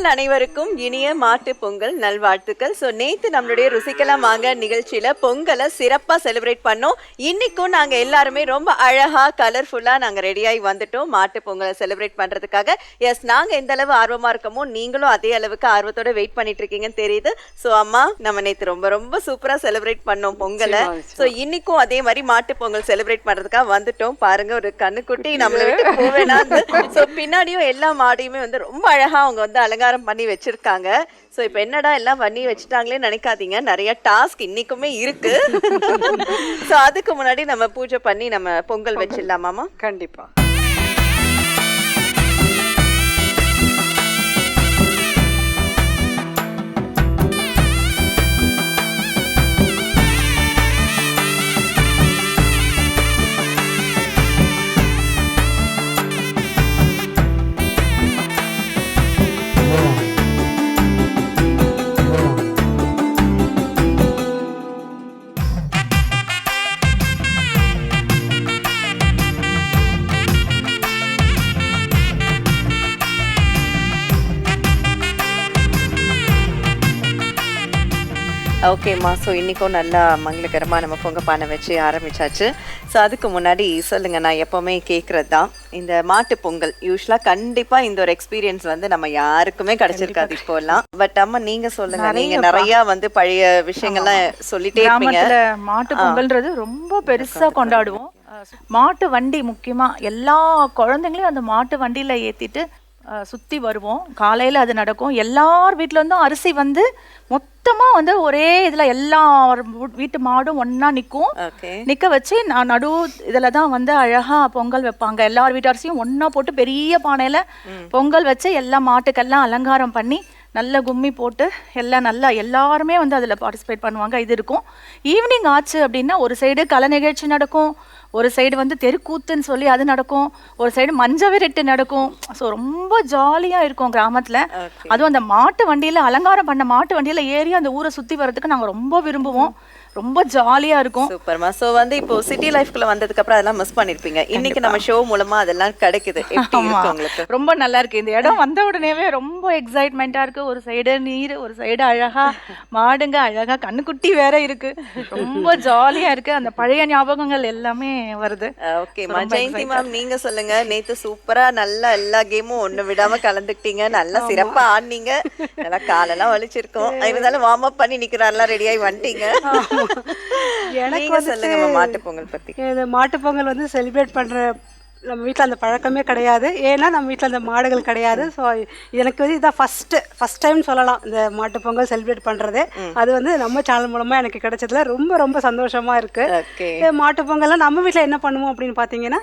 நேர்கள் அனைவருக்கும் இனிய மாட்டு பொங்கல் நல்வாழ்த்துக்கள். ஸோ நேத்து நம்மளுடைய ருசிக்கலாம் வாங்க நிகழ்ச்சியில பொங்கலை சிறப்பா செலிப்ரேட் பண்ணோம். இன்னைக்கும் நாங்க எல்லாருமே ரொம்ப அழகா கலர்ஃபுல்லா நாங்க ரெடியாகி வந்துட்டோம் மாட்டு பொங்கலை செலிப்ரேட் பண்றதுக்காக. எஸ் நாங்க எந்த அளவு ஆர்வமா இருக்கோமோ நீங்களும் அதே அளவுக்கு ஆர்வத்தோட வெயிட் பண்ணிட்டு இருக்கீங்கன்னு தெரியுது. ஸோ அம்மா நம்ம நேத்து ரொம்ப ரொம்ப சூப்பரா செலிப்ரேட் பண்ணோம் பொங்கலை. ஸோ இன்னைக்கும் அதே மாதிரி மாட்டு பொங்கல் செலிப்ரேட் பண்றதுக்காக வந்துட்டோம். பாருங்க ஒரு கண்ணுக்குட்டி நம்மளை விட்டு போவேனா ஸோ பின்னாடியும் எல்லா மாடையுமே வந்து ரொம்ப அழகா அவங்க வந்து அலங்காரம் பண்ணி வச்சிருக்காங்க. ஸோ இப்போ என்னடா எல்லாம் பண்ணி வச்சுட்டாங்களே நினைக்காதீங்க. நிறைய டாஸ்க் இன்னைக்குமே இருக்கு. ஸோ அதுக்கு முன்னாடி நம்ம பூஜை பண்ணி நம்ம பொங்கல் வச்சிடலாமாமா கண்டிப்பா. ஓகேம்மா ஸோ இன்றைக்கும் நல்லா மங்களகரமாக நம்ம பொங்க பானை வச்சு ஆரம்பிச்சாச்சு. ஸோ அதுக்கு முன்னாடி சொல்லுங்க நான் எப்போவுமே கேட்குறது தான் இந்த மாட்டு பொங்கல் யூஸ்வலாக கண்டிப்பாக இந்த ஒரு எக்ஸ்பீரியன்ஸ் வந்து நம்ம யாருக்குமே கிடைச்சிருக்காது இப்போலாம். பட் அம்மா நீங்கள் சொல்லுங்க நீங்கள் நிறையா வந்து பழைய விஷயங்கள்லாம் சொல்லிட்டே இருப்பீங்க. மாட்டு பொங்கல்ன்றது ரொம்ப பெருசா கொண்டாடுவோம். மாட்டு வண்டி முக்கியமா எல்லா குழந்தைங்களையும் அந்த மாட்டு வண்டியில ஏத்திட்டு சுத்தி வருவோம். காலையில அது நடக்கும். எல்லார் வீட்ல இருந்தும் அரிசி வந்து மொத்தமா வந்து ஒரே இதுல எல்லா வீட்டு மாடும் ஒண்ணா நிக்கும். ஓகே. நிக்க வச்சு நான் நடு இதுல தான் வந்து அழகா பொங்கல் வைப்பாங்க. எல்லார் வீட்டு அரிசியும் ஒண்ணா போட்டு பெரிய பானையில பொங்கல் வச்சு எல்லா மாட்டுக்கெல்லாம் அலங்காரம் பண்ணி நல்ல கும்மி போட்டு எல்லாம் நல்லா எல்லாருமே வந்து அதுல பார்ட்டிசிபேட் பண்ணுவாங்க. இது இருக்கும். ஈவினிங் ஆச்சு அப்படின்னா ஒரு சைடு கலை நிகழ்ச்சி நடக்கும். ஒரு சைடு வந்து தெருக்கூத்துன்னு சொல்லி அது நடக்கும். ஒரு சைடு மஞ்ச விரட்டு நடக்கும். ஸோ ரொம்ப ஜாலியா இருக்கும் கிராமத்துல. அதுவும் அந்த மாட்டு வண்டியில அலங்காரம் பண்ண மாட்டு வண்டியில ஏறி அந்த ஊரை சுத்தி வர்றதுக்கு நாங்க ரொம்ப விரும்புவோம். ரொம்ப ஜாலியா இருக்கும். சூப்பர்மா ஸோ வந்து இப்போ சிட்டி லைஃப்குள்ள வந்ததுக்கு அப்புறம் அதெல்லாம் மிஸ் பண்ணிருப்பீங்க. இன்னைக்கு நம்ம ஷோ மூலமா அதெல்லாம் கிடைக்குது. உங்களுக்கு? ரொம்ப நல்லா இருக்கு. இந்த இடம் வந்த உடனேவே ரொம்ப எக்ஸைட்மெண்ட்டா இருக்கு. ஒரு சைடு நீர் ஒரு சைடு அழகா மாடுங்க அழகா கண்ணுக்குட்டி வேற இருக்கு. ரொம்ப ஜாலியா இருக்கு. அந்த பழைய ஞாபகங்கள் எல்லாமே வருது. ஓகேம்மா ஜெயந்தி மேம் நீங்க சொல்லுங்க. நேத்து சூப்பரா நல்லா எல்லா கேமும் ஒண்ணு விடாம கலந்துக்கிட்டீங்க. நல்லா சிறப்பா ஆடினீங்க. நல்லா காலெல்லாம் வலிச்சிருக்கோம். இருந்தாலும் வார்ம் அப் பண்ணி நிக்கிறாரெல்லாம் ரெடி ஆகி வந்துட்டீங்க. எனக்கு சொல்லுங்க மாட்டு பொங்கல் பத்தி. இந்த மாட்டுப் பொங்கல் வந்து செலிப்ரேட் பண்ணுற நம்ம வீட்டில் அந்த பழக்கமே கிடையாது. ஏன்னா நம்ம வீட்டில் அந்த மாடுகள் கிடையாது. ஸோ எனக்கு வந்து இதான் ஃபஸ்ட்டு ஃபஸ்ட் டைம் சொல்லலாம். இந்த மாட்டுப் பொங்கல் செலிப்ரேட் பண்ணுறது அது வந்து நம்ம சேனல் மூலமாக எனக்கு கிடைச்சதுல ரொம்ப ரொம்ப சந்தோஷமாக இருக்குது ஓகே. மாட்டுப் பொங்கல்லாம் நம்ம வீட்டில் என்ன பண்ணுவோம் அப்படின்னு பார்த்தீங்கன்னா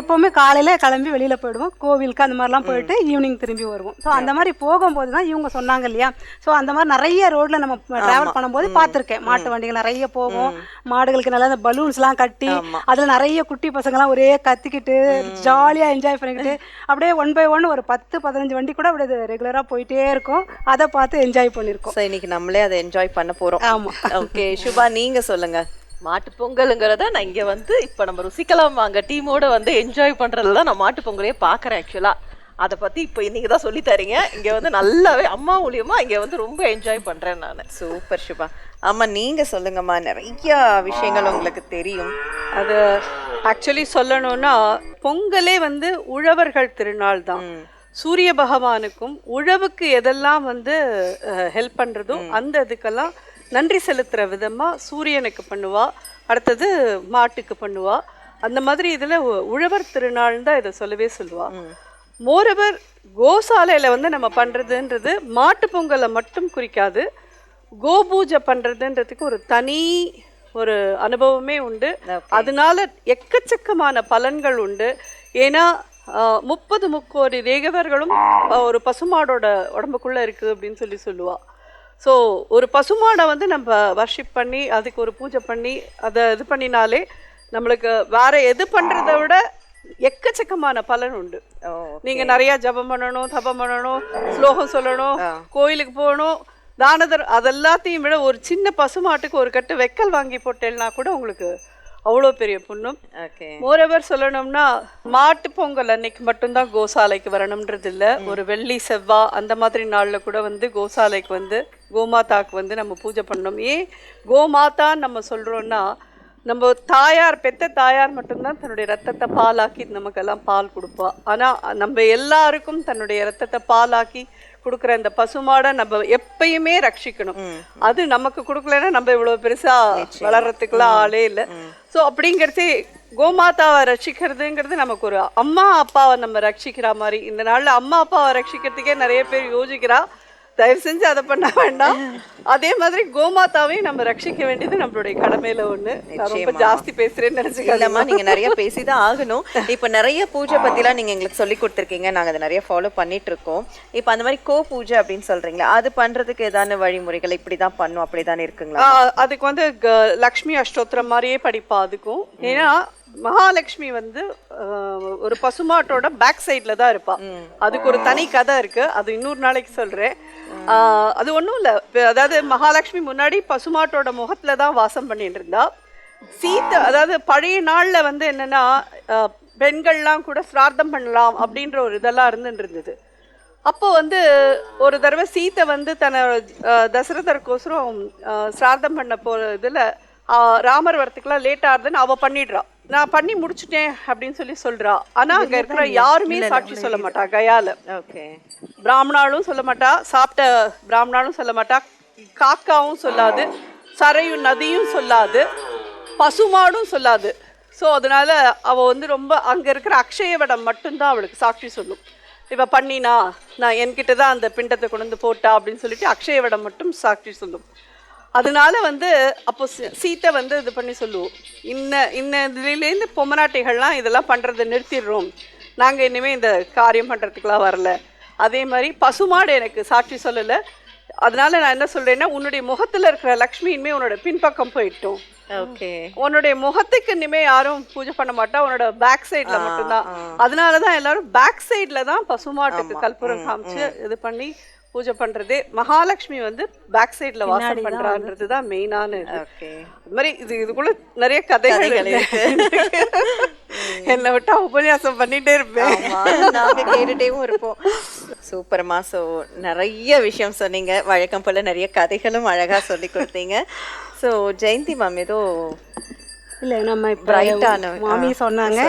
எப்போவுமே காலையில் கிளம்பி வெளியில் போயிடுவோம். கோவிலுக்கு அந்த மாதிரிலாம் போயிட்டு ஈவினிங் திரும்பி வருவோம். ஸோ அந்த மாதிரி போகும்போது தான் இவங்க சொன்னாங்க இல்லையா? ஸோ அந்த மாதிரி நிறைய ரோட்டில் நம்ம ட்ராவல் பண்ணும்போது பார்த்துருக்கேன் மாட்டு வண்டிகள் நிறைய போகும். மாடுகளுக்கு நல்லா அந்த பலூன்ஸ்லாம் கட்டி அதில் நிறைய குட்டி பசங்கலாம் ஒரே கத்திக்கிட்டு ஜாலியாக என்ஜாய் பண்ணிக்கிட்டு அப்படியே ஒன் பை ஒன் ஒரு பத்து பதினஞ்சு வண்டி கூட அப்படியே ரெகுலராக போயிட்டே இருக்கும். அதை பார்த்து என்ஜாய் பண்ணியிருக்கோம். ஸோ இன்னைக்கு நம்மளே அதை என்ஜாய் பண்ண போறோம். ஆமா. ஓகே சுபா நீங்க சொல்லுங்க. மாட்டு பொங்கலுங்கிறத நான் இங்க வந்து இப்ப நம்ம ருசிக்கலாம் வாங்க. டீமோட வந்து என்ஜாய் பண்றதுல தான் நான் மாட்டு பொங்கலையே பாக்குறேன் ஆக்சுவலா அதை பத்தி இப்போ இன்னைக்கு தான் சொல்லி தரீங்க. இங்க வந்து நல்லாவே அம்மா மூலியமா இங்க வந்து ரொம்ப என்ஜாய் பண்றேன் நான். சூப்பர் சுபா. ஆமா நீங்க சொல்லுங்கம்மா. நிறைய விஷயங்கள் உங்களுக்கு தெரியும். அது ஆக்சுவலி சொல்லணும்னா பொங்கலே வந்து உழவர்கள் திருநாள் தான் சூரிய பகவானுக்கும் உழவுக்கு எதெல்லாம் வந்து ஹெல்ப் பண்றதோ அந்த இதுக்கெல்லாம் நன்றி செலுத்துற விதமா சூரியனுக்கு பண்ணுவா. அடுத்தது மாட்டுக்கு பண்ணுவா. அந்த மாதிரி இதுல உழவர் திருநாள் தான் இதை சொல்லவே சொல்லுவா. மோரவர் கோசாலையில வந்து நம்ம பண்றதுன்றது மாட்டு பொங்கலை மட்டும் குறிக்காது. கோபூஜை பண்றதுன்றதுக்கு ஒரு தனி ஒரு அனுபவமே உண்டு. அதனால எக்கச்சக்கமான பலன்கள் உண்டு. ஏன்னா முப்பது முக்கோடி தேகவர்களும் ஒரு பசுமாடோட உடம்புக்குள்ள இருக்கு அப்படின்னு சொல்லி சொல்லுவா. ஸோ ஒரு பசுமாடை வந்து நம்ம வர்ஷிப் பண்ணி அதுக்கு ஒரு பூஜை பண்ணி அதை இது பண்ணினாலே நம்மளுக்கு வேற எது பண்றதை விட எக்கச்சக்கமான பலன் உண்டு. ஓ நீங்க நிறைய ஜபம் பண்ணணும் தபம் பண்ணணும் ஸ்லோகம் சொல்லணும் கோயிலுக்கு போகணும் தானதர் அதெல்லாத்தையும் விட ஒரு சின்ன பசுமாட்டுக்கு ஒரு கட்டு வெக்கல் வாங்கி போட்டேன்னா கூட உங்களுக்கு அவ்வளோ பெரிய புண்ணும். மோரவர் சொல்லணும்னா மாட்டு பொங்கல் அன்னைக்கு மட்டும்தான் கோசாலைக்கு வரணும்ன்றது இல்ல. ஒரு வெள்ளி செவ்வா அந்த மாதிரி நாள்ல கூட வந்து கோசாலைக்கு வந்து கோமாதாக்கு வந்து நம்ம பூஜை பண்ணணும் ஏன்? கோமாதான்னு நம்ம சொல்றோம்னா நம்ம தாயார் பெத்த தாயார் மட்டும்தான் தன்னுடைய ரத்தத்தை பாலாக்கி நமக்கெல்லாம் பால் கொடுப்பா. ஆனா நம்ம எல்லாருக்கும் தன்னுடைய ரத்தத்தை பாலாக்கி கொடுக்குற இந்த பசுமாடை நம்ம எப்பயுமே ரட்சிக்கணும். அது நமக்கு கொடுக்கலன்னா நம்ம இவ்வளவு பெருசா வளர்றதுக்குலாம் ஆளே இல்லை. ஸோ அப்படிங்கிறது கோமாதாவை ரட்சிக்கிறதுங்கிறது நமக்கு ஒரு அம்மா அப்பாவை நம்ம ரட்சிக்கிற மாதிரி. இந்த நாள்ல அம்மா அப்பாவை ரட்சிக்கிறதுக்கே நிறைய பேர் யோசிக்கிறா. தயவு செஞ்சு அதை பண்ண வேண்டாம். அதே மாதிரி கோமாதாவையும் நம்ம ரட்சிக்க வேண்டியது நம்மளுடைய கடமையில ஒண்ணு. ரொம்ப. ஜாஸ்தி பேசுறேன்னு நினைச்சுக்கலாம் நீங்க நிறைய பேசிதான் ஆகணும். இப்ப நிறைய பூஜை பத்திலாம் நீங்க எங்களுக்கு சொல்லி கொடுத்துருக்கீங்க. நாங்க அதை நிறைய ஃபாலோ பண்ணிட்டு இருக்கோம் இப்ப அந்த மாதிரி கோ பூஜை அப்படின்னு சொல்றீங்களா அது பண்றதுக்கு ஏதான வழிமுறைகள் இப்படிதான் பண்ணும் அப்படிதான் இருக்குங்களா? அதுக்கு வந்து லக்ஷ்மி அஷ்டோத்திரம் மாதிரியே படிப்பா அதுக்கும். ஏன்னா மகாலட்சுமி வந்து ஒரு பசுமாட்டோட பேக் சைடில் தான் இருப்பா. அதுக்கு ஒரு தனி கதை இருக்கு. அது இன்னொரு நாளைக்கு சொல்றேன். அது ஒன்றும் இல்லை. அதாவது மகாலட்சுமி முன்னாடி பசுமாட்டோட முகத்தில் தான் வாசம் பண்ணிட்டு இருந்தா சீத்தை அதாவது பழைய நாளில் வந்து என்னென்னா பெண்கள்லாம் கூட சிரார்த்தம் பண்ணலாம் அப்படின்ற ஒரு இதெல்லாம் இருந்துட்டு இருந்தது அப்போ வந்து ஒரு தடவை சீத்தை வந்து தன்னை தசரதருக்கோசரம் சிரார்த்தம் பண்ண போகிற இதில் ராமர் வரத்துக்குலாம் லேட் ஆகுதுன்னு அவள் பண்ணிடுறான் நான் பண்ணி முடிச்சிட்டேன் அப்படின்னு சொல்லி சொல்றா. ஆனா அங்க இருக்கிற யாருமே சாட்சி சொல்ல மாட்டா கயால. ஓகே. பிராமணாலும் சொல்ல மாட்டா சாப்பிட்ட பிராமணாலும் சொல்ல மாட்டா காக்காவும் சொல்லாது சரையும் நதியும் சொல்லாது பசுமாடும் சொல்லாது. ஸோ அதனால அவ வந்து ரொம்ப அங்க இருக்கிற அக்ஷய வடம் மட்டும்தான் அவளுக்கு சாட்சி சொல்லும். இவ பண்ணினா நான் என்கிட்ட தான் அந்த பிண்டத்தை கொண்டு வந்து போட்டா அப்படின்னு சொல்லிட்டு அக்ஷய வடம் மட்டும் சாட்சி சொல்லும். அதனால வந்து அப்போ சீத்தை வந்து இது பண்ணி சொல்லுவோம். இன்ன இன்ன இதுலேருந்து பொம்மநாட்டிகள்லாம் இதெல்லாம் பண்றதை நிறுத்திடுறோம். நாங்க இனிமே இந்த காரியம் பண்றதுக்குலாம் வரல. அதே மாதிரி பசுமாடு எனக்கு சாட்சி சொல்லலை. அதனால நான் என்ன சொல்றேன்னா உன்னுடைய முகத்துல இருக்கிற லக்ஷ்மி இனிமே உன்னோட பின்பக்கம் போயிட்டோம். ஓகே. உன்னுடைய முகத்துக்கு இனிமே யாரும் பூஜை பண்ண மாட்டா உன்னோட பேக் சைடுல மட்டும்தான். அதனால தான் எல்லாரும் பேக் சைடுல தான் பசுமாட்டுக்கு கற்பூரம் காமிச்சு இது பண்ணி பூஜை பண்றது மகாலட்சுமி வந்து பேக் சைடுல வாசம் பண்றான்றது தான் மெயினான இது ஓகே. அது மாதிரி இது இதுக்குள்ள நிறைய கதைகள் என்னை விட்டா உபன்யாசம் பண்ணிட்டே இருப்பேன். ஆமா நாங்க கேட்டுட்டேவும் இருப்போம். சூப்பர்மா ஸோ நிறைய விஷயம் சொன்னீங்க. வழக்கம் போல நிறைய கதைகளும் அழகா சொல்லி கொடுத்தீங்க. ஸோ ஜெயந்தி மேம் ஏதோ இல்லை நம்ம பிரைட்டான மாமி சொன்னாங்க.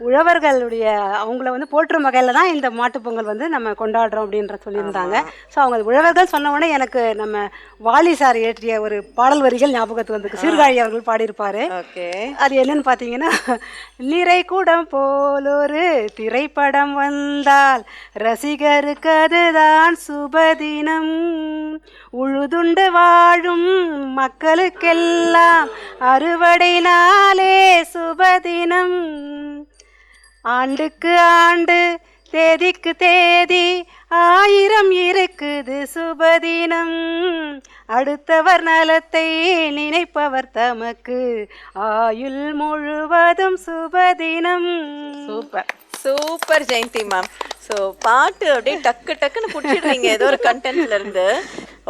உழவர்களுடைய அவங்கள வந்து போற்றும் வகையில் தான் இந்த மாட்டுப் பொங்கல் வந்து நம்ம கொண்டாடுறோம் அப்படின்ற சொல்லியிருந்தாங்க. ஸோ அவங்க உழவர்கள் சொன்ன உடனே எனக்கு நம்ம வாலி சார் இயற்றிய ஒரு பாடல் வரிகள் ஞாபகத்துக்கு வந்திருக்கு. சீர்காழி அவர்கள் பாடியிருப்பாரு. அது என்னன்னு பார்த்தீங்கன்னா நிறை கூடம் போலொரு திரைப்படம் வந்தால் ரசிகருக்கு அதுதான் சுபதினம். உழுதுண்டு வாழும் மக்களுக்கெல்லாம் அறுவடை நாளே சுபதினம். ஆண்டுக்கு ஆண்டு தேதிக்கு தேதி ஆயிரம் இருக்குது சுபதினம். அடுத்தவர் நலத்தை நினைப்பவர் தமக்கு. ஆயுள் முழுவதும் சுபதினம். Super. Super Jayanthi ma'am. So பாட்டு அப்படியே டக்கு டக்குன்னு பிடிச்சிடுறீங்க. ஏதோ ஒரு கண்டென்ட்ல இருந்து.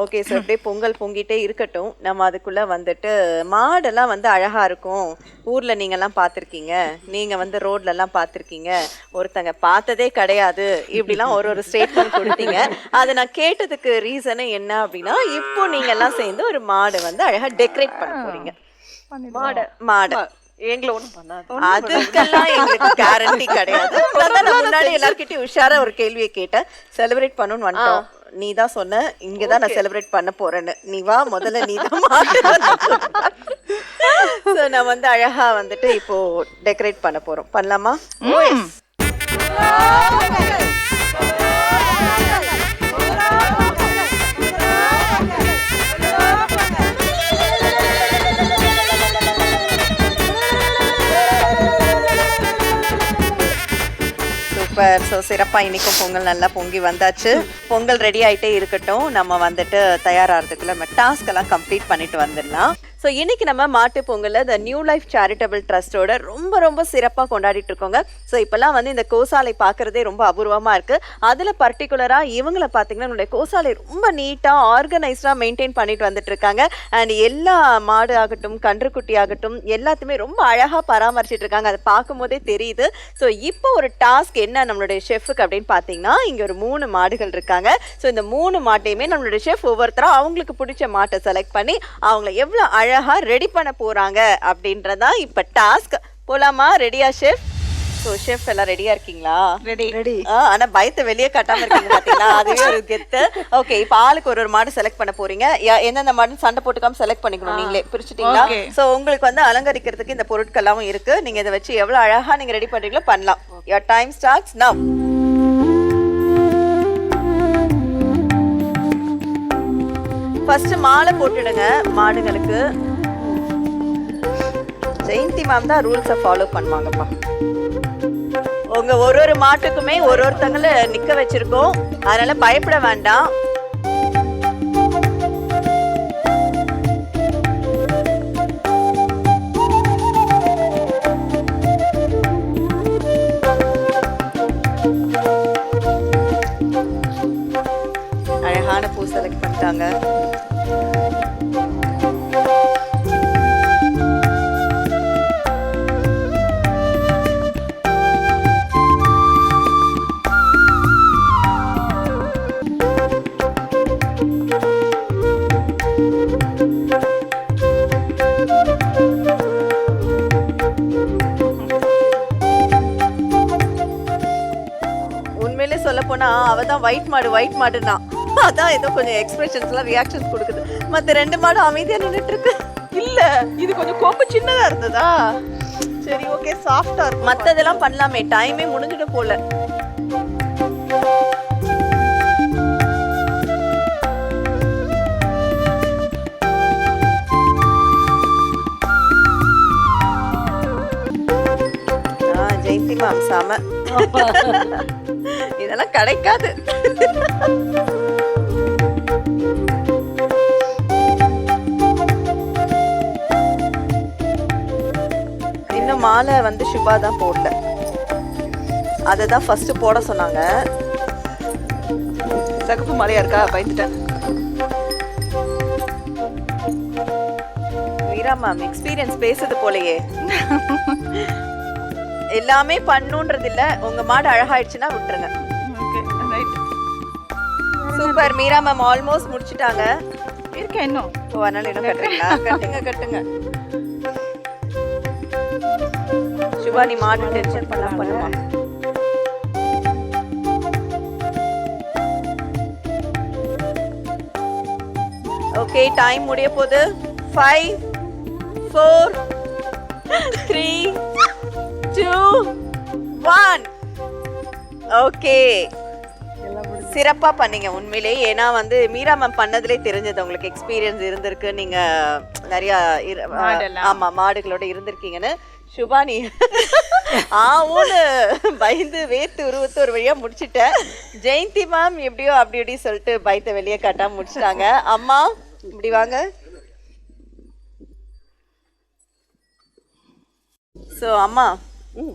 ஓகே சார் அப்படியே பொங்கல் பொங்கிட்டே இருக்கட்டும். நம்ம அதுக்குள்ள வந்துட்டு மாடெல்லாம் வந்து அழகா இருக்கும். ஊர்ல நீங்க எல்லாம் பார்த்திருக்கீங்க. நீங்க வந்து ரோட்ல எல்லாம் பார்த்திருக்கீங்க. ஒருத்தங்க பார்த்ததே கிடையாது. இப்படிலாம் ஒரு ஒரு ஸ்டேட்மெண்ட் கொடுத்தீங்க. அதை நான் கேட்டதுக்கு ரீசனு என்ன அப்படின்னா இப்போ நீங்க எல்லாம் சேர்ந்து ஒரு மாடை வந்து அழகா டெக்கரேட் பண்ண போறீங்க. மாடை. மாடை. எங்களை ஒண்ணும் பண்ணாது. அதுக்கெல்லாம் எங்களுக்கு கேரண்டி கிடையாது. முன்னாடி எல்லார்கிட்டயும் உஷாரா ஒரு கேள்வியை கேட்டேன். செலிப்ரேட் பண்ணணும்னு வந்துட்டோம். நீ தான் சொன்ன இங்க தான் நான் செலிப்ரேட் பண்ண போறேன்னு. நீ வா முதல்ல நீ தான் ஸோ நான் வந்து அழகா வந்துட்டு இப்போ டெக்கரேட் பண்ண போறோம். பண்ணலாமா? சூப்பர். ஸோ சிறப்பாக இன்னைக்கும் பொங்கல் நல்லா பொங்கி வந்தாச்சு. பொங்கல் ரெடி ஆகிட்டே இருக்கட்டும். நம்ம வந்துட்டு தயாராகிறதுக்குள்ள நம்ம டாஸ்க் எல்லாம் கம்ப்ளீட் பண்ணிட்டு வந்துடலாம். ஸோ இன்னைக்கு நம்ம மாட்டு பொங்கலில் இந்த நியூ லைஃப் சேரிட்டபிள் ட்ரஸ்டோட ரொம்ப ரொம்ப சிறப்பாக கொண்டாடிட்டு இருக்கோங்க. ஸோ இப்போல்லாம் வந்து இந்த கோசாலை பார்க்கறதே ரொம்ப அபூர்வமாக இருக்கு. அதில் பர்டிகுலராக இவங்களை பார்த்தீங்கன்னா நம்மளுடைய கோசாலை ரொம்ப நீட்டாக ஆர்கனைஸ்டாக மெயின்டைன் பண்ணிட்டு வந்துட்டு இருக்காங்க. அண்ட் எல்லா மாடு ஆகட்டும் கன்றுக்குட்டி ஆகட்டும் எல்லாத்தையுமே ரொம்ப அழகாக பராமரிச்சிட்டு இருக்காங்க. அதை பார்க்கும்போதே தெரியுது. ஸோ இப்போ ஒரு டாஸ்க் என்ன நம்மளுடைய ஷெஃபுக்கு அப்படின்னு பார்த்தீங்கன்னா இங்கே ஒரு மூணு மாடுகள் இருக்காங்க. ஸோ இந்த மூணு மாட்டையுமே நம்மளுடைய ஷெஃப் ஒவ்வொருத்தரும் அவங்களுக்கு பிடிச்ச மாட்டை செலக்ட் பண்ணி அவங்கள எவ்வளோ அழகாக ரெடி பண்ண போகிறாங்க அப்படின்றதான் இப்போ டாஸ்க் போலாமா? ரெடியா ஷெஃப் ஸோ ஷெஃப் எல்லாம் ரெடியா இருக்கீங்களா? ரெடி ரெடி ஆ, ஆனா பயத்தை வெளியே கட்டாம இருக்கீங்க பாத்தீங்களா? அதுவே ஒரு கெத்து. ஓகே இப்போ ஆளுக்கு ஒரு ஒரு மாடு செலக்ட் பண்ண போறீங்க. யா- எந்தெந்த மாடுன்னு சண்டை போட்டுக்காம செலக்ட் பண்ணிக்கணும் நீங்களே. பிரிச்சுட்டீங்களா. சோ உங்களுக்கு வந்து அலங்கரிக்கிறதுக்கு இந்த பொருட்கள்லாம் இருக்கு. நீங்க இதை வச்சு எவ்வளவு அழகா நீங்க ரெடி பண்றீங்களோ பண்ணலாம். Your time starts now first மாலை போட்டுடுங்க மாடுங்களுக்கு ஜெயந்தி மேம் தான் ரூல்ஸை ஃபாலோ பண்ணுவாங்கப்பா. உங்க ஒரு ஒரு மாட்டுக்குமே ஒரு ஒருத்தங்கள நிக்க வச்சிருக்கோம். அதனால பயப்பட வேண்டாம். அழகான பூ செலக்ட் பண்ணிட்டாங்க. தான் ஒயிட் மாடு மாடுனா. அதான் ஏதோ கொஞ்சம் எக்ஸ்பிரஷன்ஸ்லாம் ரியாக்ஷன்ஸ் கொடுக்குது. மத்த ரெண்டு மாடும் அமைதியா நின்னுட்டு இருக்கு இல்ல இது கொஞ்சம் கொம்பு சின்னதா இருந்ததா? சரி ஓகே சாஃப்டா இருக்கும். மத்ததெல்லாம் பண்ணலாமே டைமே முடிஞ்சிடும் போல. ஜெயந்தி மேம் செம. இதெல்லாம் கிடைக்காது. இன்னும் மாலை வந்து சிவா தான் போடல. அதை தான் ஃபர்ஸ்ட் போட சொன்னாங்க. சகப்பு மலையா இருக்கா? பயந்துட்டேன். மீரா மேம் எக்ஸ்பீரியன்ஸ் பேசுது போலயே. எல்லாமே பண்ணுன்றது இல்லை உங்க மாடு அழகாயிடுச்சுன்னா விட்டுருங்க. சூப்பர். மீரா மேம் ஆல்மோஸ்ட் முடிச்சிட்டாங்க. இருக்கேன் இன்னும். ஓ அதனால இன்னும் கட்டுறீங்களா? கட்டுங்க கட்டுங்க. நீ மாடு டென்ஷன் பண்ணலாம் பண்ணுமா? ஓகே டைம் முடிய போகுது five four three two one okay சிறப்பா பண்ணீங்க. உண்மையிலேயே ஏன்னா வந்து மீரா மேம் பண்ணதுலே தெரிஞ்சது. உங்களுக்கு எக்ஸ்பீரியன்ஸ் இருந்திருக்கு. நீங்க நிறைய. ஆமா மாடுகளோட இருந்திருக்கீங்கன்னு. சுபானி ஆவுன்னு பயந்து வேத்து உருவத்து ஒரு வழியா முடிச்சிட்டேன். ஜெயந்தி மேம் எப்படியோ அப்படி இப்படி சொல்லிட்டு பயத்தை வெளியே காட்டாம முடிச்சிட்டாங்க. அம்மா இப்படி வாங்க. சோ அம்மா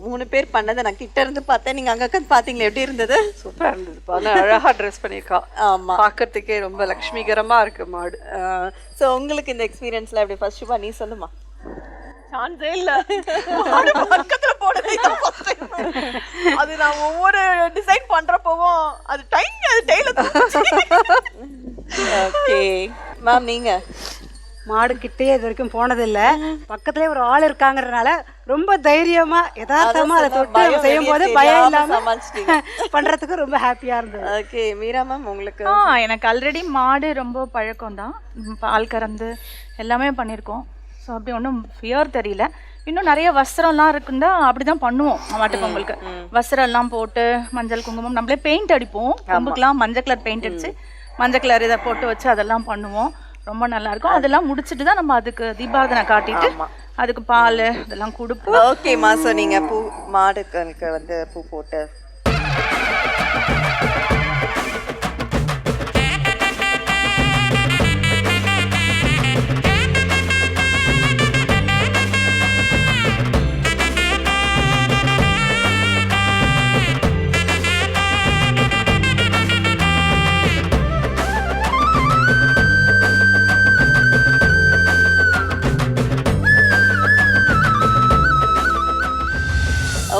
மூணு பேர் பண்ணதை நான் கிட்ட இருந்து பார்த்தேன். நீங்க அங்க உட்காந்து பாத்தீங்களா எப்படி இருந்தது? சூப்பரா இருந்தது. ஆனா அழகா ட்ரெஸ் பண்ணியிருக்கா. ஆமா. பார்க்கறதுக்கே ரொம்ப லக்ஷ்மிகரமா இருக்கு மாடு. ஸோ உங்களுக்கு இந்த எக்ஸ்பீரியன்ஸ்ல எப்படி ஃபர்ஸ்ட் சுபா நீ சொல்லுமா? சான்ஸே இல்ல. மாடு பக்கத்துல போனதே. அது நான் ஒவ்வொரு டிசைன் பண்றப்பவும் அது டைம் அது டெய்ல ஓகே மேம் நீங்க? மாடு கிட்டேயே இது வரைக்கும் போனதில்லை. பக்கத்துலேயே ஒரு ஆள் இருக்காங்கறதுனால ரொம்ப தைரியமா யதார்த்தமா அதை தொட்டு செய்யும் போது பயம் இல்லாம. பண்றதுக்கு ரொம்ப ஹாப்பியா இருந்தது. ஓகே மீரா மேம் உங்களுக்கு ஆ எனக்கு ஆல்ரெடி மாடு ரொம்ப பழக்கம் தான் பால் கறந்து எல்லாமே பண்ணியிருக்கோம் ஸோ அப்படி ஒன்றும் ஃபியர் தெரியல. இன்னும் நிறைய வஸ்திரம்லாம் இருக்குந்தா அப்படி தான் பண்ணுவோம் மாட்டு பொங்கலுக்கு வஸ்திரம் எல்லாம் போட்டு மஞ்சள் குங்குமம் நம்மளே பெயிண்ட் அடிப்போம். கொம்புக்கெல்லாம் மஞ்சள் கலர் பெயிண்ட் அடிச்சு மஞ்சள் கலர் இதை போட்டு வச்சு அதெல்லாம் பண்ணுவோம். ரொம்ப நல்லா இருக்கும் அதெல்லாம் முடிச்சிட்டு தான் நம்ம அதுக்கு தீபாவதனை காட்டிட்டு அதுக்கு பால் இதெல்லாம் கொடுப்போம். ஓகேம்மா ஸோ நீங்க பூ மாடுகளுக்கு வந்து பூ போட்டு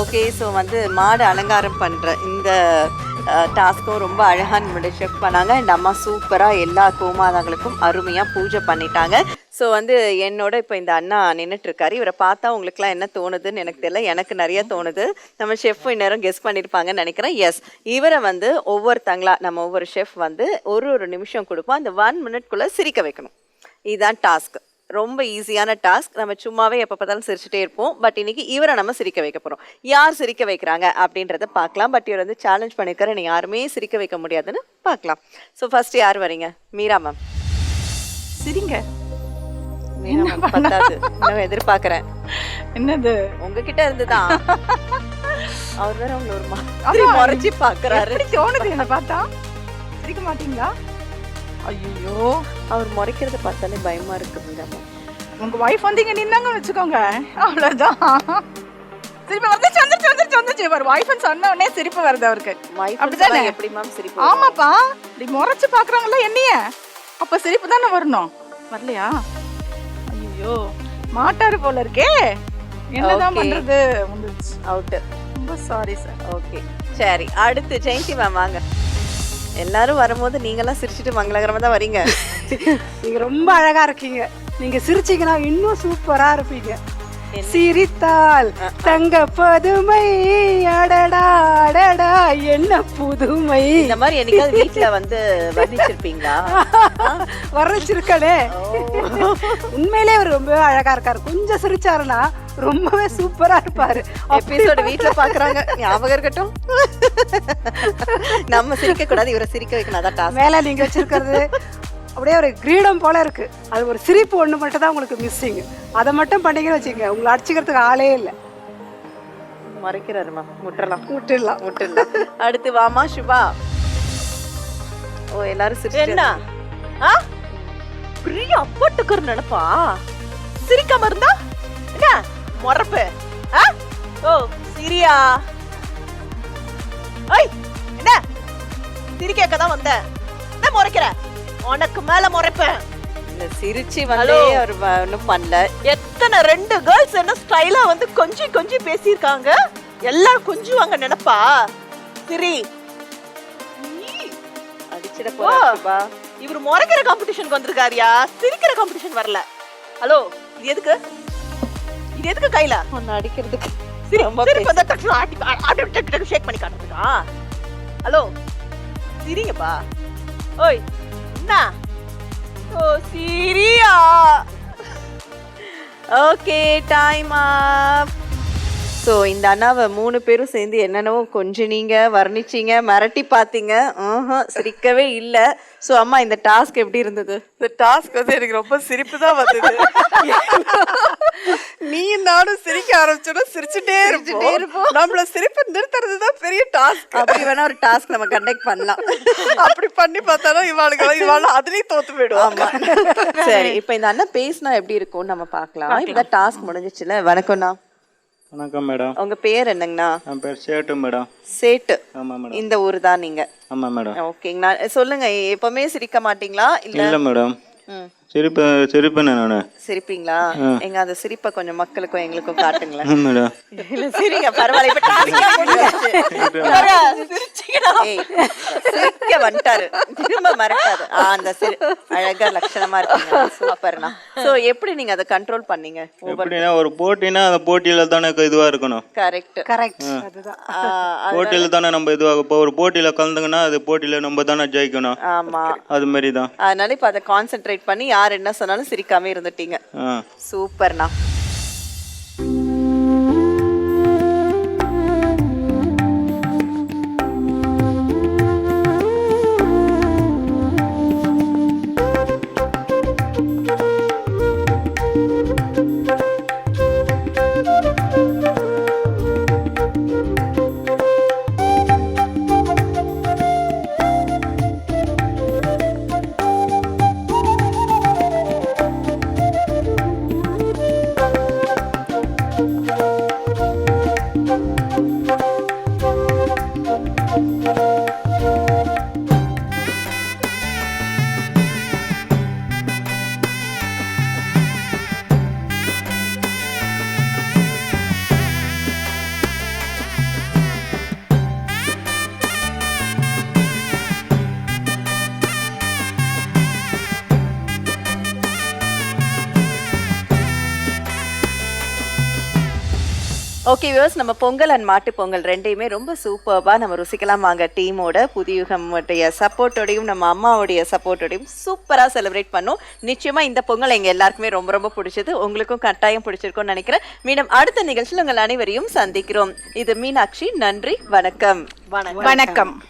ஓகே ஸோ வந்து மாடு அலங்காரம் பண்ணுற இந்த டாஸ்க்கும் ரொம்ப அழகாக நம்மளுடைய செஃப் பண்ணாங்க. அண்ட் அம்மா சூப்பராக எல்லா கோமாதாங்களுக்கும் அருமையாக பூஜை பண்ணிட்டாங்க. ஸோ வந்து என்னோட இப்போ இந்த அண்ணா நின்றுட்டுருக்காரு இவரை பார்த்தா உங்களுக்குலாம் என்ன தோணுதுன்னு எனக்கு தெரியல. எனக்கு நிறைய தோணுது. நம்ம ஷெஃப் இந்நேரம் கெஸ் பண்ணியிருப்பாங்கன்னு நினைக்கிறேன். எஸ் இவரை வந்து ஒவ்வொருத்தங்களா நம்ம ஒவ்வொரு ஷெஃப் வந்து ஒரு ஒரு நிமிஷம் கொடுப்போம். அந்த ஒன் மினிட்குள்ளே சிரிக்க வைக்கணும். இதுதான் டாஸ்க் ரொம்ப ஈஸியான டாஸ்க் நம்ம சும்மாவே எப்போ பார்த்தாலும் சிரிச்சுட்டே இருப்போம். பட் இன்னைக்கு இவரை நம்ம சிரிக்க வைக்க போகிறோம் யார் சிரிக்க வைக்கிறாங்க அப்படின்றத பார்க்கலாம். பட் இவர் வந்து சேலஞ்ச் பண்ணியிருக்காரு. என்னை யாருமே சிரிக்க வைக்க முடியாதுன்னு பார்க்கலாம். ஸோ ஃபர்ஸ்ட் யார் வரீங்க? மீரா மேம் சிரிங்க. பத்தாது. இன்னும் எதிர்பார்க்குறேன். என்னது? உங்ககிட்ட இருந்து தான் அவர் வேற உங்களை ஒரு மாதிரி முறைச்சி பார்க்குறாரு. தோணுது என்ன பார்த்தா? சிரிக்க மாட்டீங்களா? ஐயோ அவர் முறைக்கிறத பார்த்தாலே பயமா இருக்கு மீரா மேம் உங்க வைஃப் வந்து இங்க நின்னாங்க வச்சுக்கோங்க. அவ்வளவுதான். சிரிப்பு வந்துச்சு வந்துச்சு வந்துச்சு வந்துச்சு. ஒரு வைஃப்னு சொன்ன உடனே சிரிப்பு வருது அவருக்கு. அப்படிதானே? எப்படி மேம் சிரிப்பு ஆமாப்பா. இப்படி முறைச்சு பாக்குறாங்கல்ல என்னைய. அப்ப சிரிப்பு தானே வரணும். வரலையா? ஐயோ மாட்டாரு போல இருக்கே. என்னதான். பண்றது? வந்துச்சு அவுட்டு ரொம்ப சாரி சார் ஓகே சரி அடுத்து ஜெயந்தி மேம் வாங்க. எல்லாரும் வரும்போது நீங்கெல்லாம் சிரிச்சிட்டு மங்களகரமா தான் வரீங்க. நீங்க ரொம்ப அழகா இருக்கீங்க. நீங்க சிரிச்சீங்கன்னா இன்னும் சூப்பரா இருப்பீங்க. சிரித்தால் தங்க பதுமை. அடடா அடடா என்ன புதுமை. இந்த மாதிரி என்னைக்காவது வீட்ல வந்து வர்ணிச்சிருப்பீங்களா? வரச்சிருக்கனே உண்மையிலே அவர் ரொம்ப அழகா இருக்காரு. கொஞ்சம் சிரிச்சாருன்னா ரொம்பவே சூப்பரா இருப்பாரு. எபிசோடு வீட்ல பாக்குறாங்க. ஞாபகம் இருக்கட்டும். நம்ம சிரிக்க கூடாது இவரை சிரிக்க வைக்கணும். அதான் மேல நீங்க வச்சிருக்கிறது அப்படியே ஒரு கிரீடம் போல இருக்கு. அது ஒரு சிரிப்பு ஒண்ணு மட்டும் தான் உங்களுக்கு மிஸ்ஸிங் அதை மட்டும் பண்ணீங்கன்னு வச்சுக்கோங்க. உங்களை அடிச்சுக்கிறதுக்கு ஆளே இல்லை. மறைக்கிறாரு மேம். முட்டலாம் விட்டுடலாம் முட்டுலாம் அடுத்து வாமா சுபா. ஓ எல்லாரும் சிரிச்சு என்ன? ஆ? பிரியா அப்பட்டுக்குற நினைப்பா. சிரிக்காம இருந்தா? என்ன? முறப்பு ஓ சிரியா. ஐய் என்ன? சிரி கேட்க தான் வந்த. என்ன முறைக்கிற? உனக்கு மேல முறைப்பேன் சிரிச்சு வந்து அவர் ஒண்ணும் பண்ணல. எத்தனை ரெண்டு கேர்ள்ஸ் என்ன ஸ்டைலா வந்து கொஞ்சி கொஞ்சி பேசியிருக்காங்க? எல்லாரும் கொஞ்சுவாங்க நினைப்பா. சிரி. அடிச்சிட போறா இவர் முறைக்கிற காம்படிஷனுக்கு வந்திருக்காருயா? சிரிக்கிற காம்படிஷன் வரல. ஹலோ இது எதுக்கு? இது எதுக்கு கையில? உன்னை அடிக்கிறதுக்கு. சிரி ரொம்ப சிரி வந்து டக்கு ஆட்டி ஆட்டி டக்கு டக்கு ஷேக் பண்ணி காட்டுறதுக்கா ஹலோ? சிரிங்கப்பா. ஓய் என்ன? ஓ சிரியா? ஓகே டைம் அப் ஸோ இந்த அண்ணாவை மூணு பேரும் சேர்ந்து என்னென்னவோ கொஞ்சினீங்க வர்ணிச்சீங்க மிரட்டி பார்த்தீங்க. ஆஹா, சிரிக்கவே இல்லை. ஸோ அம்மா இந்த டாஸ்க் எப்படி இருந்தது? இந்த டாஸ்க் வந்து எனக்கு ரொம்ப சிரிப்பு தான் வந்தது. நீ நானும் சிரிக்க ஆரம்பிச்சோன்னா சிரிச்சுட்டே இருப்போம். நம்மள சிரிப்பு நிறுத்துறது தான் பெரிய டாஸ்க் அப்படி வேணா ஒரு டாஸ்க் நம்ம கண்டக்ட் பண்ணலாம். அப்படி பண்ணி பார்த்தாலும் இவாளுக்கு இவாள் அதுலயும் தோத்து போயிடுவாங்க ஆமா. சரி இப்போ இந்த அண்ணன் பேசினா எப்படி இருக்கும்னு நம்ம பார்க்கலாம். இப்போ டாஸ்க் முடிஞ்சிச்சுல. வணக்கம்ண்ணா. வணக்கம் மேடம். உங்க பேர் என்னங்கண்ணா? என் பேர் சேட்டு மேடம். சேட்டு. ஆமாம் மேடம். இந்த ஊர் தான் நீங்க. ஆமாம் மேடம். ஓகேங்கண்ணா. சொல்லுங்க எப்பவுமே சிரிக்க மாட்டீங்களா? இல்ல? இல்லை மேடம். சிரிப்பு சிரிப்புண்ணே நான். சிரிப்பீங்களா? எங்க அந்த சிரிப்பை கொஞ்சம் மக்களுக்கும் எங்களுக்கும் காட்டுங்களேன். மேடம். இல்ல சிரிங்க பரவாயில்ல. இப்ப சிரிக்க வந்துட்டாரு. திரும்ப மறக்காது அந்த சிரி அழகா லட்சணமா இருக்கீங்க. சூப்பர்ண்ணா. சோ எப்படி நீங்க அதை கண்ட்ரோல் பண்ணீங்க? எப்படின்னா ஒரு போட்டினா அந்த போட்டியில தானே இதுவாக இருக்கணும். கரெக்ட் கரெக்ட் அதுதான். போட்டியில தானே நம்ம இதுவாக இப்போ ஒரு போட்டியில கலந்துங்கன்னா அது போட்டியில நம்ம தானே ஜெயிக்கணும். ஆமா. அது மாதிரி தான் அதனால இப்ப அதை கான்சென்ட்ரேட் பண்ணி யார் என்ன சொன்னாலும் சிரிக்காம இருந்துட்டீங்க. சூப்பர்ண்ணா. ஓகே வியூஸ் நம்ம பொங்கல் அண்ட் மாட்டு பொங்கல் ரெண்டையுமே ரொம்ப சூப்பர்பா நம்ம ருசிக்கலாம் வாங்க. டீமோட புதியுகமுடைய சப்போர்ட்டோடையும் நம்ம அம்மாவுடைய சப்போர்ட்டோடையும் சூப்பரா செலிப்ரேட் பண்ணோம். நிச்சயமா இந்த பொங்கல் எங்க எல்லாருக்குமே ரொம்ப ரொம்ப பிடிச்சது. உங்களுக்கும் கட்டாயம் பிடிச்சிருக்கும்னு நினைக்கிறேன். மீண்டும் அடுத்த நிகழ்ச்சியில் உங்கள் அனைவரையும் சந்திக்கிறோம். இது மீனாட்சி நன்றி வணக்கம். வணக்கம். வணக்கம்.